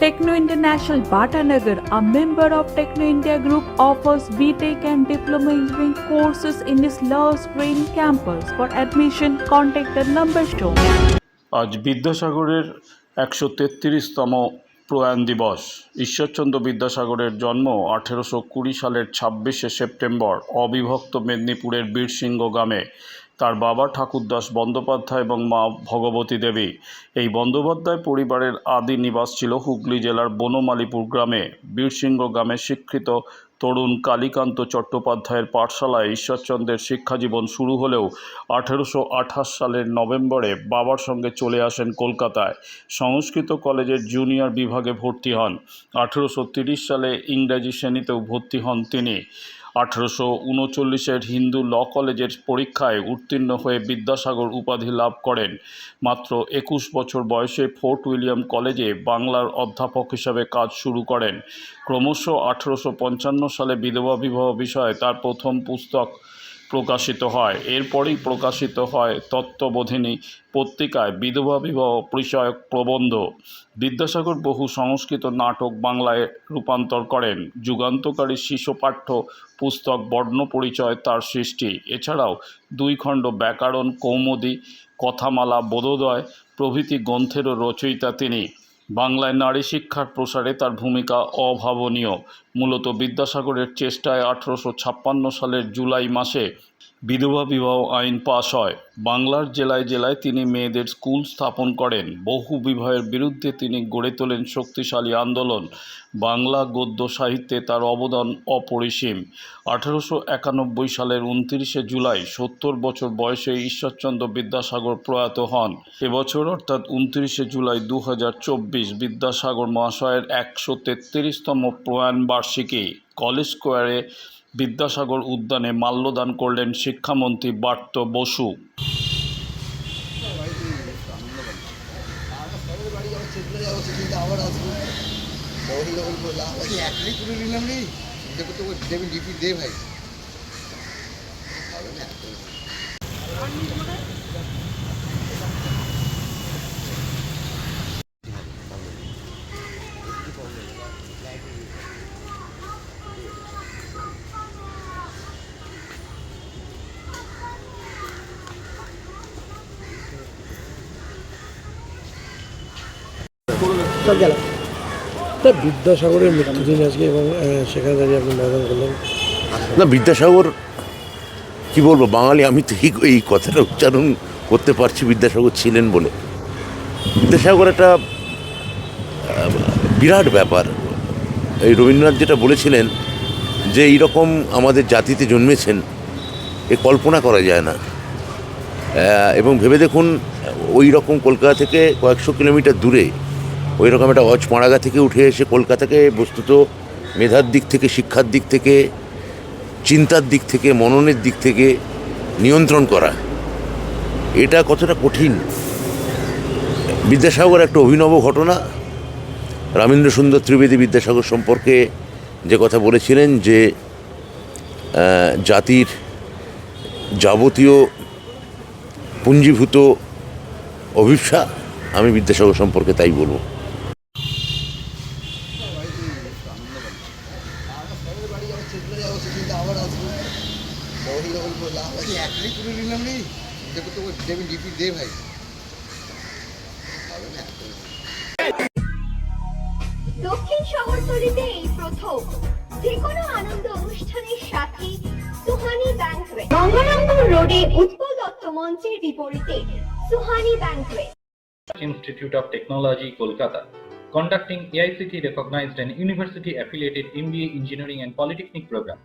Techno International Bhatanagar, a member of Techno India Group, offers BTEC and Diploma Engineering courses in its Love Green campus. For admission, contact the number shown. আজ বিদ্যাসাগরের একশো তেত্রিশতম প্রয়াণ দিবস ঈশ্বরচন্দ্র বিদ্যাসাগরের জন্ম আঠেরোশো কুড়ি সালের ছাব্বিশে সেপ্টেম্বর অবিভক্ত মেদিনীপুরের বীরসিংহ গ্রামে তার বাবা ঠাকুরদাস বন্দ্যোপাধ্যায় এবং মা ভগবতী দেবী। এই বন্দ্যোপাধ্যায় পরিবারের আদি নিবাস ছিল হুগলি জেলার বনমালীপুর গ্রামে। বীরসিংহ গ্রামে শিক্ষিত তরুণ কালীকান্ত চট্টোপাধ্যায়ের পাঠশালায় ঈশ্বরচন্দ্রের শিক্ষাজীবন শুরু হলেও আঠেরোশো আঠাশ সালের নভেম্বরে বাবার সঙ্গে চলে আসেন কলকাতায়। সংস্কৃত কলেজের জুনিয়র বিভাগে ভর্তি হন। আঠেরোশো সালে ইংরেজি শ্রেণীতেও ভর্তি হন তিনি। আঠেরোশো উনচল্লিশের হিন্দু ল কলেজের পরীক্ষায় উত্তীর্ণ হয়ে বিদ্যাসাগর উপাধি লাভ করেন। মাত্র একুশ বছর বয়সে ফোর্ট উইলিয়াম কলেজে বাংলার অধ্যাপক হিসাবে কাজ শুরু করেন। ক্রমশ আঠেরোশো পঞ্চান্ন সালে বিধবা বিবাহ বিষয়ে তার প্রথম পুস্তক প্রকাশিত হয়। এরপরেই প্রকাশিত হয় তত্ত্ববোধিনী পত্রিকায় বিধবা বিবাহ বিষয়ক প্রবন্ধ। বিদ্যাসাগর বহু সংস্কৃত নাটক বাংলায় রূপান্তর করেন। যুগান্তকারী শিশুপাঠ্য পুস্তক বর্ণ পরিচয় তার সৃষ্টি। এছাড়াও দুই খণ্ড ব্যাকরণ, কৌমুদী, কথামালা, বোধোদয় প্রভৃতি গ্রন্থেরও রচয়িতা তিনি। বাংলায় নারী শিক্ষার প্রসারে তার ভূমিকা অভাবনীয়। মূলত বিদ্যাসাগরের চেষ্টায় আঠেরোশো ছাপ্পান্ন সালের জুলাই মাসে বিধবা বিবাহ আইন পাশ হয়। বাংলার জেলায় জেলায় তিনি মেয়েদের স্কুল স্থাপন করেন। বহু বিবাহের বিরুদ্ধে তিনি গড়ে তোলেন শক্তিশালী আন্দোলন। বাংলা গদ্য সাহিত্যে তার অবদান অপরিসীম। আঠেরোশো একানব্বই সালের উনত্রিশে জুলাই সত্তর বছর বয়সে ঈশ্বরচন্দ্র বিদ্যাসাগর প্রয়াত হন। এবছর অর্থাৎ উনত্রিশে জুলাই দু হাজার চব্বিশ বিদ্যাসাগর মহাশয়ের একশো তেত্রিশতম প্রয়াণ বার্ষিকী। কলেজ স্কোয়ারে বিদ্যাসাগর উদ্যানে মাল্যদান করলেন শিক্ষামন্ত্রী বার্ত বসু। বাড়ি যাব চেতলে যাব সেদিনটা আবার আসব বড় লোক বলল আমি একটাই করে নিলাম রে দেখো তো দেবে ডিপি দে ভাই সব গেলাম তা বিদ্যাসাগরের মৃত্যুদিন আজকে এবং সেখানে দাঁড়িয়ে আপনি ময়দান করলেন। না বিদ্যাসাগর কি বলব বাঙালি আমি তো এই এই কথাটা উচ্চারণ করতে পারছি বিদ্যাসাগর ছিলেন বলে। বিদ্যাসাগর একটা বিরাট ব্যাপার। এই রবীন্দ্রনাথ যেটা বলেছিলেন যে এইরকম আমাদের জাতিতে জন্মেছেন এ কল্পনা করা যায় না। এবং ভেবে দেখুন ওই রকম কলকাতা থেকে কয়েকশো কিলোমিটার দূরে ওই রকম একটা অজপাড়াগা থেকে উঠে এসে কলকাতাকে বস্তুত মেধার দিক থেকে, শিক্ষার দিক থেকে, চিন্তার দিক থেকে, মননের দিক থেকে নিয়ন্ত্রণ করা, এটা কতটা কঠিন? বিদ্যাসাগর একটা অভিনব ঘটনা। রামেন্দ্র সুন্দর ত্রিবেদী বিদ্যাসাগর সম্পর্কে যে কথা বলেছিলেন যে জাতির যাবতীয় পুঞ্জীভূত অভিপ্সা, আমি বিদ্যাসাগর সম্পর্কে তাই বলব। ডিপি নাম নেই দেখো দক্ষিণ শহরতলিতে প্রথম যে আনন্দ অনুষ্ঠানের সাথে সুহানি রোডে Utpal institute of technology Kolkata Conducting AICT recognized and university affiliated MBA engineering and polytechnic programs.